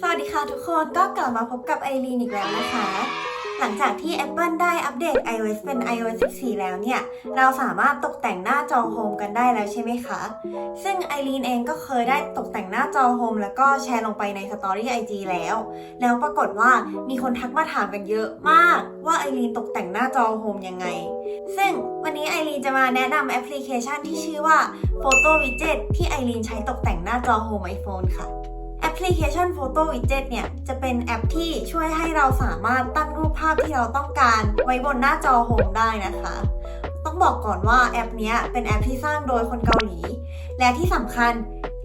สวัสดีค่ะทุกคนก็กลับมาพบกับไอรีนอีกแล้วนะคะ หลังจากที่ Apple ได้อัปเดต iOS เป็น iOS 14 แล้วเนี่ย เราสามารถตกแต่งหน้าจอโฮมกันได้แล้วใช่ไหมคะ ซึ่งไอรีนเองก็เคยได้ตกแต่งหน้าจอโฮมแล้วก็แชร์ลงไปในสตอรี่ IG แล้ว แล้วปรากฏว่ามีคนทักมาถามกันเยอะมาก ว่าไอรีนตกแต่งหน้าจอโฮมยังไง ซึ่งวันนี้ไอรีนจะมาแนะนำแอปพลิเคชันที่ชื่อว่า Photo Widget ที่ไอรีนใช้ตกแต่งหน้าจอโฮม iPhone ค่ะ ลิเคชัน Photo Widget เนี่ย จะเป็นแอปที่ช่วยให้เราสามารถตั้งรูปภาพที่เราต้องการ ไว้บนหน้าจอโฮมได้นะคะ ต้องบอกก่อนว่าแอปนี้เป็นแอปที่สร้างโดยคนเกาหลี และที่สำคัญ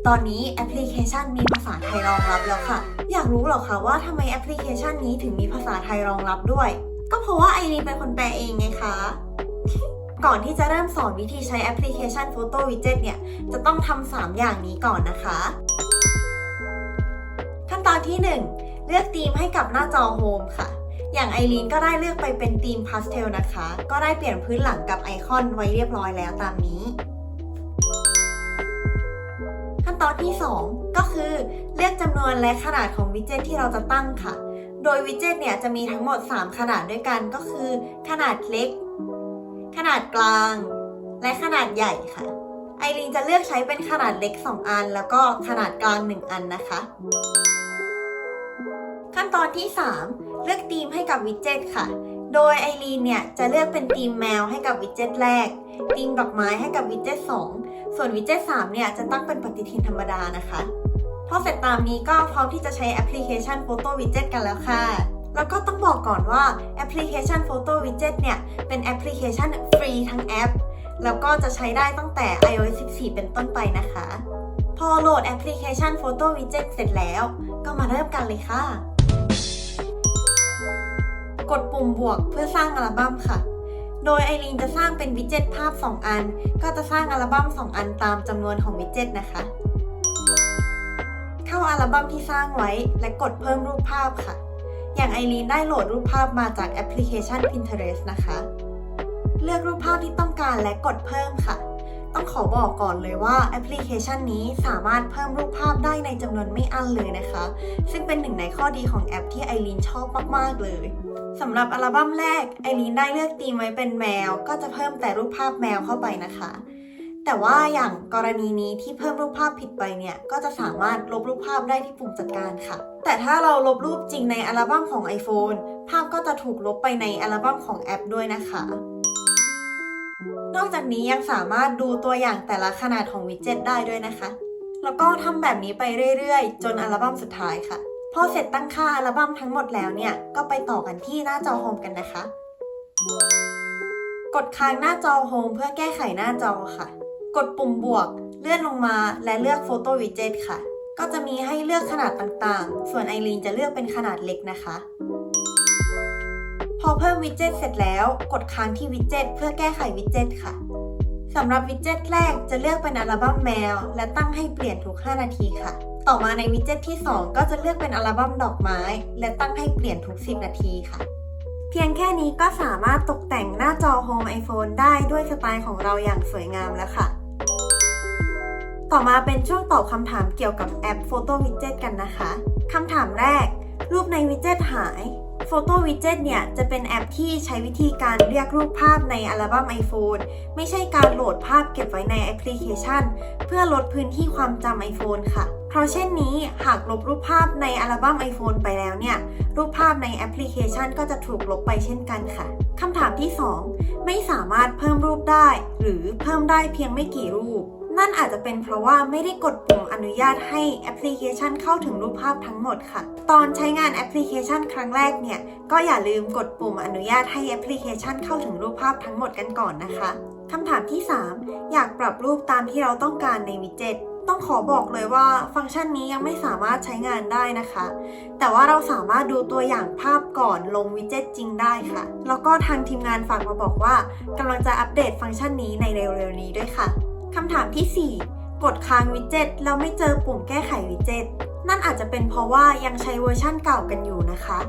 ตอนนี้แอปพลิเคชันมีภาษาไทยรองรับแล้วค่ะ อยากรู้หรอคะว่าทำไมแอปพลิเคชันนี้ถึงมีภาษาไทยรองรับด้วย ก็เพราะว่าไอรีนเป็นคนแปลเองไงคะก่อนที่จะเริ่มสอนวิธีใช้แอปพลิเคชัน Photo Widget เนี่ย จะต้องทำ3อย่างนี้ก่อนนะคะ ขั้นตอนที่ 1 เลือกธีมให้กับหน้าจอโฮมค่ะ อย่างไอรีนก็ได้เลือกไปเป็นธีมพาสเทลนะคะ ก็ได้เปลี่ยนพื้นหลังกับไอคอนไว้เรียบร้อยแล้วตามนี้ ขั้นตอนที่ 2 ก็คือเลือกจำนวนและขนาดของวิดเจ็ตที่เราจะตั้งค่ะ โดยวิดเจ็ตเนี่ยจะมีทั้งหมด 3 ขนาดด้วยกันก็คือ ขนาดเล็ก ขนาดกลาง และขนาดใหญ่ค่ะ ไอรีนจะเลือกใช้เป็นขนาดเล็ก 2 อัน แล้วก็ขนาดกลาง 1 อันนะคะ ขั้นตอนที่ 3 เลือกธีมให้กับวิดเจ็ตค่ะ โดยไอรีนเนี่ยจะเลือกเป็นธีมแมวให้กับวิดเจ็ตแรกธีมดอกไม้ให้กับวิดเจ็ต2ส่วนวิดเจ็ต3เนี่ยจะตั้งเป็นปฏิทินธรรมดานะคะพอเสร็จตามนี้ก็พร้อมที่จะใช้แอปพลิเคชัน Photo Widget กันแล้วค่ะ แล้วก็ต้องบอกก่อนว่าแอปพลิเคชัน Photo Widget เนี่ย เป็นแอปพลิเคชันฟรีทั้งแอป แล้วก็จะใช้ได้ตั้งแต่ iOS 14 เป็นต้นไปนะคะ พอโหลดแอปพลิเคชัน Photo Widget เสร็จแล้ว ก็มาเริ่มกันเลยค่ะ กดปุ่มบวกเพื่อสร้างอัลบั้มค่ะ โดยไอรีนจะสร้างเป็นวิดเจ็ตภาพ 2 อัน ก็จะสร้างอัลบั้ม 2 อันตามจำนวนของวิดเจ็ตนะคะ เข้าอัลบั้มที่สร้างไว้และกดเพิ่มรูปภาพค่ะ อย่างไอรีนได้โหลดรูปภาพมาจากแอปพลิเคชัน Pinterest นะคะ เลือกรูปภาพที่ต้องการและกดเพิ่มค่ะ ต้องขอบอกก่อนเลยว่าแอปพลิเคชันนี้สามารถเพิ่มรูปภาพได้ในจำนวนไม่อั้นเลยนะคะ ซึ่งเป็นหนึ่งในข้อดีของแอปที่ไอรีนชอบมากๆเลยสำหรับอัลบั้มแรกไอรีนได้เลือกธีมไว้เป็นแมว ก็จะเพิ่มแต่รูปภาพแมวเข้าไปนะคะ แต่ว่าอย่างกรณีนี้ที่เพิ่มรูปภาพผิดไปเนี่ยก็จะสามารถลบรูปภาพได้ที่ปุ่มจัดการค่ะ แต่ถ้าเราลบรูปจริงในอัลบั้มของ iPhone ภาพก็จะถูกลบไปในอัลบั้มของแอปด้วยนะคะ นอกจากนี้ยังสามารถดูตัวอย่างแต่ละขนาดของวิดเจ็ตได้ด้วยนะคะ แล้วก็ทำแบบนี้ไปเรื่อยๆ จนอัลบั้มสุดท้ายค่ะ พอเสร็จตั้งค่าอัลบั้มทั้งหมดแล้วเนี่ย ก็ไปต่อกันที่หน้าจอโฮมกันนะคะ กดค้างหน้าจอโฮมเพื่อแก้ไขหน้าจอค่ะ กดปุ่มบวก เลื่อนลงมาและเลือกโฟโต้วิดเจ็ตค่ะ ก็จะมีให้เลือกขนาดต่างๆ ส่วนไอรีนจะเลือกเป็นขนาดเล็กนะคะ อเพิ่มวิดเจ็ตเสร็จแล้ว กดค้างที่วิดเจ็ตเพื่อแก้ไขวิดเจ็ตค่ะสำหรับวิดเจ็ตแรกจะเลือกเป็นอัลบั้มแมว และตั้งให้เปลี่ยนทุก 5 นาทีค่ะ ต่อมาในวิดเจ็ตที่ 2 ก็จะเลือกเป็นอัลบั้มดอกไม้ และตั้งให้เปลี่ยนทุก 10 นาทีค่ะ เพียงแค่นี้ก็สามารถตกแต่งหน้าจอ Home iPhone ได้ด้วยสไตล์ของเราอย่างสวยงามแล้วค่ะ ต่อมาเป็นช่วงตอบคำถามเกี่ยวกับแอป Photo Widget กันนะคะคำถามแรก รูปในวิดเจ็ตหาย Photo Widget เนี่ย จะเป็นแอปที่ใช้วิธีการเรียกรูปภาพในอัลบั้ม iPhone ไม่ใช่การโหลดภาพเก็บไว้ในแอปพลิเคชัน เพื่อลดพื้นที่ความจำ iPhone ค่ะ เพราะเช่นนี้หากลบรูปภาพในอัลบั้ม iPhone ไปแล้วเนี่ย รูปภาพในแอปพลิเคชันก็จะถูกลบไปเช่นกันค่ะคำถามที่ 2 ไม่สามารถเพิ่มรูปได้ หรือเพิ่มได้เพียงไม่กี่รูป นั่นอาจจะเป็นเพราะว่าไม่ได้กดปุ่มอนุญาตให้แอปพลิเคชันเข้าถึงรูปภาพทั้งหมดค่ะ ตอนใช้งานแอปพลิเคชันครั้งแรกเนี่ย ก็อย่าลืมกดปุ่มอนุญาตให้แอปพลิเคชันเข้าถึงรูปภาพทั้งหมดกันก่อนนะคะคำถามที่ 3 อยากปรับรูปตามที่เราต้องการในวิดเจ็ตต้องขอบอกเลยว่าฟังก์ชันนี้ยังไม่สามารถใช้งานได้นะคะ แต่ว่าเราสามารถดูตัวอย่างภาพก่อนลงวิดเจ็ตจริงได้ค่ะ แล้วก็ทางทีมงานฝากมาบอกว่ากำลังจะอัปเดตฟังก์ชันนี้ในเร็วๆนี้ด้วยค่ะ คำถามที่ 4 กดค้างวิดเจ็ตแล้วไม่เจอปุ่มแก้ไขวิดเจ็ตนั่นอาจจะเป็นเพราะว่ายังใช้เวอร์ชั่นเก่ากันอยู่นะคะ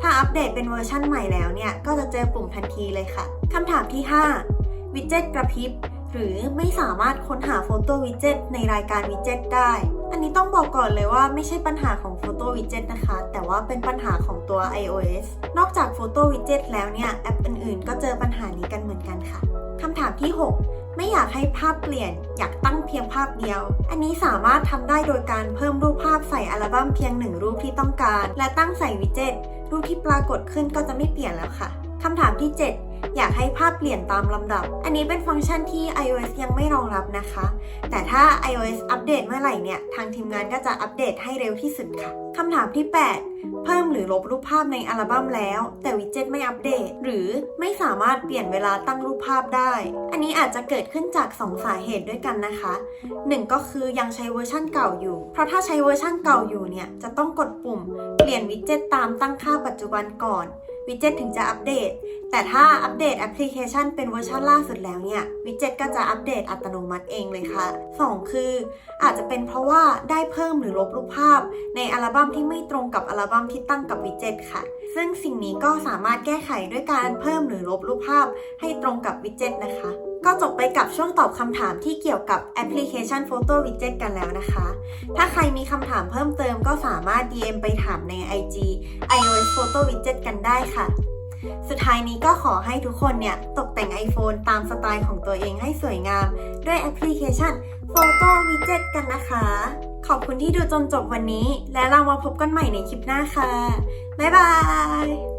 ถ้าอัปเดตเป็นเวอร์ชั่นใหม่แล้วเนี่ย ก็จะเจอปุ่มทันทีเลยค่ะคำถามที่ 5 วิดเจ็ตกระพริบ หรือไม่สามารถค้นหาโฟโต้วิดเจ็ตในรายการวิดเจ็ตได้ อันนี้ต้องบอกก่อนเลยว่าไม่ใช่ปัญหาของ Photo Widget นะคะ แต่ว่าเป็นปัญหาของตัว iOS นอกจาก Photo Widget แล้วเนี่ย แอปอื่นๆ ก็เจอปัญหานี้กันเหมือนกันค่ะคำถามที่ 6 ไม่อยากให้ภาพเปลี่ยน อยากตั้งเพียงภาพเดียว อันนี้สามารถทำได้โดยการเพิ่มรูปภาพใส่อัลบั้มเพียงหนึ่งรูปที่ต้องการ และตั้งใส่วิดเจ็ตรูปที่ปรากฏขึ้นก็จะไม่เปลี่ยนแล้วค่ะคำถามที่ 7อยากให้ภาพเปลี่ยนตามลำดับ อันนี้เป็นฟังก์ชันที่ iOS ยังไม่รองรับนะคะ แต่ถ้า iOS อัปเดตเมื่อไหร่เนี่ย ทางทีมงานก็จะอัปเดตให้เร็วที่สุดค่ะ คำถามที่ 8 เพิ่มหรือลบรูปภาพในอัลบั้มแล้ว แต่วิดเจ็ตไม่อัปเดต หรือไม่สามารถเปลี่ยนเวลาตั้งรูปภาพได้ อันนี้อาจจะเกิดขึ้นจาก 2 สาเหตุด้วยกันนะคะ 1 ก็คือยังใช้เวอร์ชั่นเก่าอยู่ เพราะถ้าใช้เวอร์ชั่นเก่าอยู่เนี่ยจะต้องกดปุ่ม เปลี่ยนวิดเจ็ตตามตั้งค่าปัจจุบันก่อน วิดเจ็ตถึงจะอัปเดต แต่ถ้าอัปเดตแอปพลิเคชันเป็นเวอร์ชันล่าสุดแล้วเนี่ยวิดเจ็ตก็จะอัปเดตอัตโนมัติเองเลยค่ะ 2 คือ อาจจะเป็นเพราะว่าได้เพิ่มหรือลบรูปภาพ ในอัลบั้มที่ไม่ตรงกับอัลบั้มที่ตั้งกับวิดเจ็ตค่ะ ซึ่งสิ่งนี้ก็สามารถแก้ไขด้วยการเพิ่มหรือลบรูปภาพให้ตรงกับวิดเจ็ตนะคะ ก็จบไปกับช่วงตอบคำถามที่เกี่ยวกับแอปพลิเคชัน Photo Widget กันแล้วนะคะ ถ้าใครมีคำถามเพิ่มเติมก็สามารถ DM ไปถามใน IG iOS Photo Widget กันได้ค่ะ สุดท้ายนี้ก็ขอให้ทุกคนเนี่ย ตกแต่ง iPhone ตามสไตล์ของตัวเองให้สวยงาม ด้วยแอปพลิเคชัน Photo Widget กันนะคะ ขอบคุณที่ดูจนจบวันนี้ และเรามาพบกันใหม่ในคลิปหน้าค่ะ บ๊ายบาย